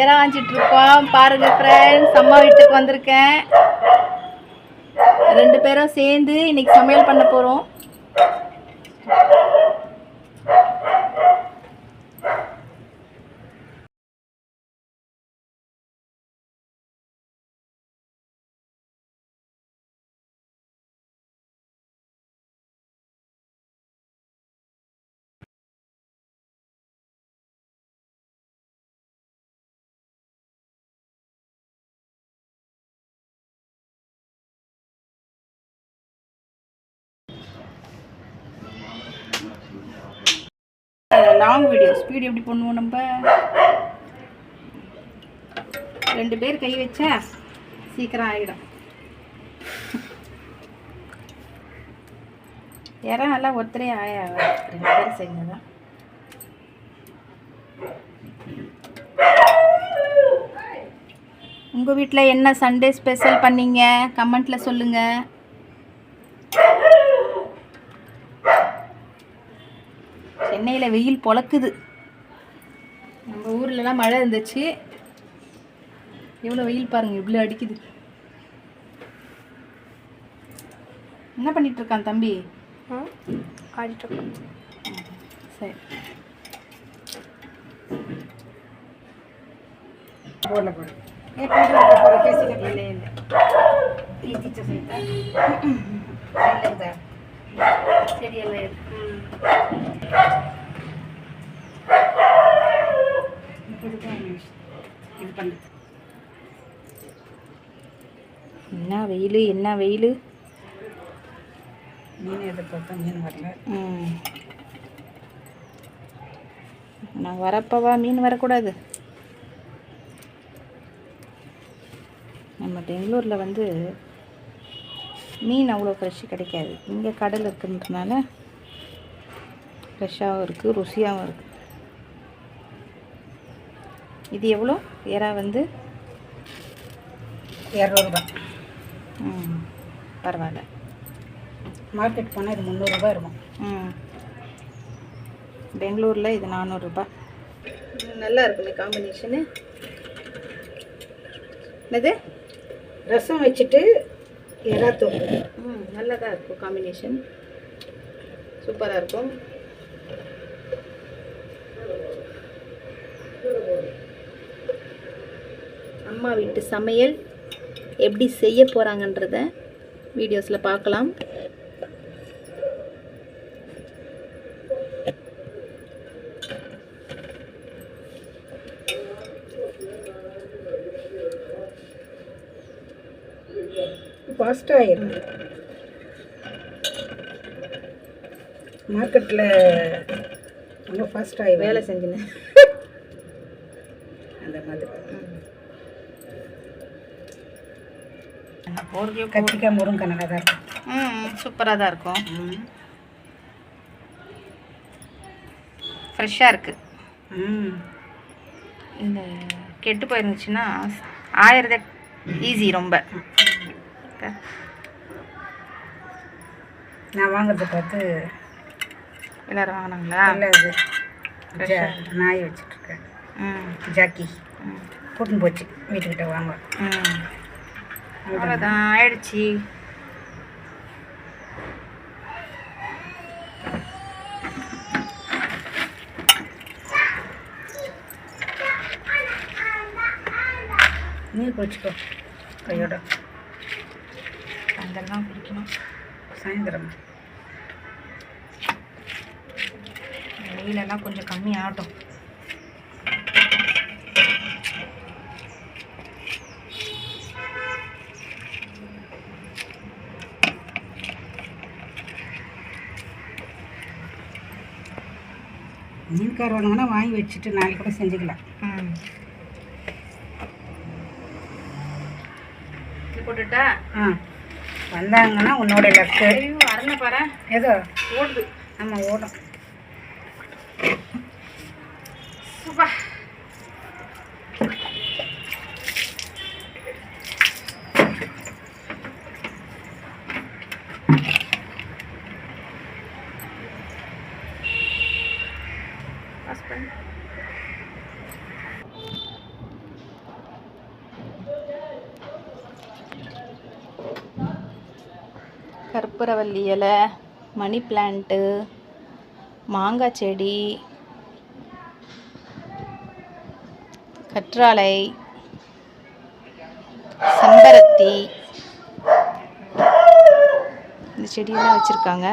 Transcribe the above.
இறா வாஞ்சிட்டு இருக்கோம் பாருங்க ஃப்ரெண்ட்ஸ் அம்மா வீட்டுக்கு வந்திருக்கேன். ரெண்டு பேரும் சேர்ந்து இன்னைக்கு சமையல் பண்ண போகிறோம் லாங் வீடியோ ஸ்பீடு எப்படி பண்ணுவோம் நம்ம? ரெண்டு பேர் கை வச்சா சீக்கிரம் ஆகிடும் இறம் நல்லா ஒருத்தரே ஆயா ரெண்டு பேர் செஞ்சதான் உங்கள் வீட்டில் என்ன சண்டே ஸ்பெஷல் பண்ணீங்க? கமெண்ட்டில் சொல்லுங்கள் சென்னையில் வெயில் பொழக்குது. நம்ம ஊர்லலாம் மழை இருந்துச்சு. எவ்வளோ வெயில் பாருங்க இவ்வளோ அடிக்குது. என்ன பண்ணிட்டு இருக்கான் தம்பி? ஆடிட்டு சரி. போடல போடு. ஏ போடுறது போகிற பேசிக்கிட்டு இல்லை இல்லை டீச்சர் சொல்லிட்டா இல்லை சரியெல்லாம் இருக்கு இது பண்ணு என்ன வெயில் என்ன வெயில்? மீன் எதிர்பார்த்தா மீன் வரல. நான் வரப்பவா? மீன் வரக்கூடாது. நம்ம பெங்களூரில் வந்து மீன் அவ்வளோ ஃப்ரெஷ்ஷு கிடைக்காது. இங்கே கடல் இருக்குன்றதுனால ஃப்ரெஷ்ஷாகவும் இருக்குது ருசியாகவும் இருக்குது இது எவ்வளோ? எறா வந்து? இரநூறுபா. ம் பரவாயில்ல. மார்க்கெட் போனால் இது முந்நூறுரூபா இருக்கும். ம். பெங்களூரில் இது நானூறுரூபா நல்லா இருக்குமே காம்பினேஷனு என்னது? ரசம் வச்சுட்டு எறா தூக்கு. ம் நல்லதாக இருக்கும் காம்பினேஷன் சூப்பராக இருக்கும். அம்மா வீட்டு சமையல் எப்படி செய்ய போகிறாங்கன்றத வீடியோஸில் பார்க்கலாம். ஃபாஸ்ட்டாக மார்க்கெட்டில் ரொம்ப ஃபாஸ்ட்டாக வேலை செஞ்சுன்னு. அந்த மாதிரி. போடுறதையோ கத்திரிக்காய் முருங்கை நல்லா தான் இருக்கும். ம் சூப்பராக தான் இருக்கும். ஃப்ரெஷ்ஷாக இருக்குது ம். இந்த கெட்டு போயிருந்துச்சுன்னா ஆயிரதே ஈஸி ரொம்ப. நான் வாங்குறத பார்த்து எல்லாரும் வாங்கினாங்களா? இல்லை அது நாய் வச்சிட்ருக்கேன். ம். ஜாக்கி. ம். கூட்டின்னு போச்சு. வீட்டுக்கிட்ட வாங்க. ம். அவ்வளோதான் ஆயிடுச்சு. நீர் குடிச்சிக்கோ கையோட. அதெல்லாம் குடிக்கணும். சாயந்தரம். வெயிலெல்லாம் கொஞ்சம் கம்மி மீன்கார் வாங்கினா வாங்கி வச்சுட்டு நாளைக்கு கூட செஞ்சுக்கலாம். போட்டுட்டா? ஆ. வந்தாங்கன்னா உன்னோட லக்கு அரணை பாரு. ஏதோ ஓடுது. ஆமாம் ஓடும். சூப்பா ஹஸ்பண்ட் கற்பூரவல்லி இலை மணி பிளான்ட்டு மாங்காய் செடி கற்றாழை செம்பருத்தி. இந்த செடியெல்லாம் வச்சுருக்காங்க.